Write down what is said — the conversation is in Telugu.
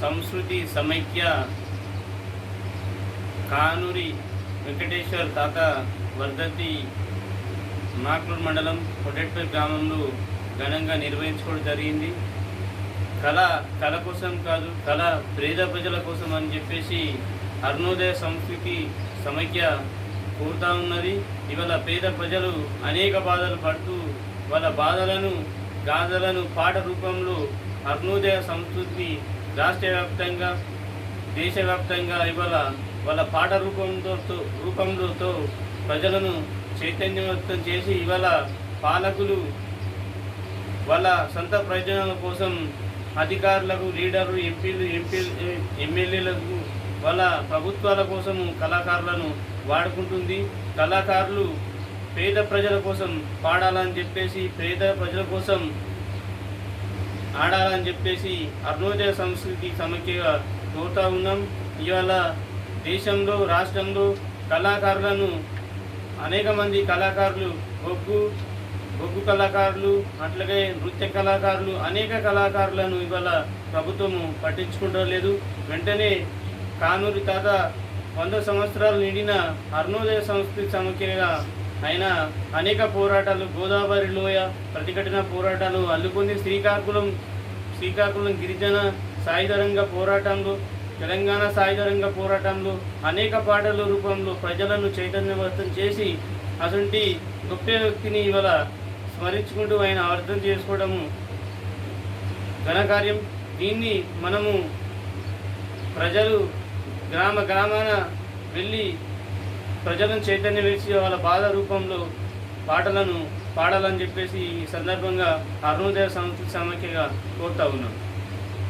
సంస్కృతి సమైక్య కానూరి వెంకటేశ్వర్ తాత వర్ధతి మాక్లూరు మండలం కొడెట్పల్లి గ్రామంలో ఘనంగా నిర్వహించుకోవడం జరిగింది. కళ కళ కోసం కాదు కళ పేద ప్రజల కోసం అని చెప్పేసి అరుణోదయ సంస్కృతి సమైక్య కోరుతా ఉన్నది. ఇవాళ పేద ప్రజలు అనేక బాధలు పడుతూ వాళ్ళ బాధలను గాథలను పాట రూపంలో అరుణోదయ సంస్కృతి రాష్ట్ర వ్యాప్తంగా దేశవ్యాప్తంగా ఇవాళ వాళ్ళ పాట రూపంతో రూపంలోతో ప్రజలను చైతన్యవంతం చేసి ఇవాళ పాలకులు వాళ్ళ సొంత ప్రయోజనాల కోసం అధికారులకు లీడర్లు ఎంపీలు ఎంపీ ఎమ్మెల్యేలకు వాళ్ళ ప్రభుత్వాల కోసము కళాకారులను వాడుకుంటుంది. కళాకారులు పేద ప్రజల కోసం పాడాలని చెప్పేసి పేద ప్రజల కోసం ఆడాలని చెప్పేసి అరుణోదయ సంస్కృతి సమైక్యగా కోరుతా ఉన్నాం. ఇవాళ దేశంలో రాష్ట్రంలో కళాకారులను అనేక మంది కళాకారులు బొగ్గు బొగ్గు కళాకారులు అట్లాగే నృత్య కళాకారులు అనేక కళాకారులను ఇవాళ ప్రభుత్వము పట్టించుకుంటూ లేదు వెంటనే కానూరి తాత వంద సంవత్సరాలు నిండిన అరుణోదయ సంస్కృతి సమైక్యగా ఆయన అనేక పోరాటాలు గోదావరి లోయ ప్రతిఘటన పోరాటాలు అల్లుకొని శ్రీకాకుళం. శ్రీకాకుళం గిరిజన సాయుధరంగ పోరాటంలో తెలంగాణ సాయుధరంగ పోరాటంలో అనేక పాటల రూపంలో ప్రజలను చైతన్యవంతం చేసి అటువంటి గొప్ప వ్యక్తిని ఇవాళ స్మరించుకుంటూ ఆయన అర్థం చేసుకోవడము ఘనకార్యం దీన్ని మనము ప్రజలు గ్రామ గ్రామాన వెళ్ళి ప్రజలను చైతన్యం వేసి వాళ్ళ బాధ రూపంలో పాటలను పాడాలని చెప్పేసి ఈ సందర్భంగా అరుణోదయ సంస్కృతి సమాఖ్యగా కోరుతా ఉన్నాం.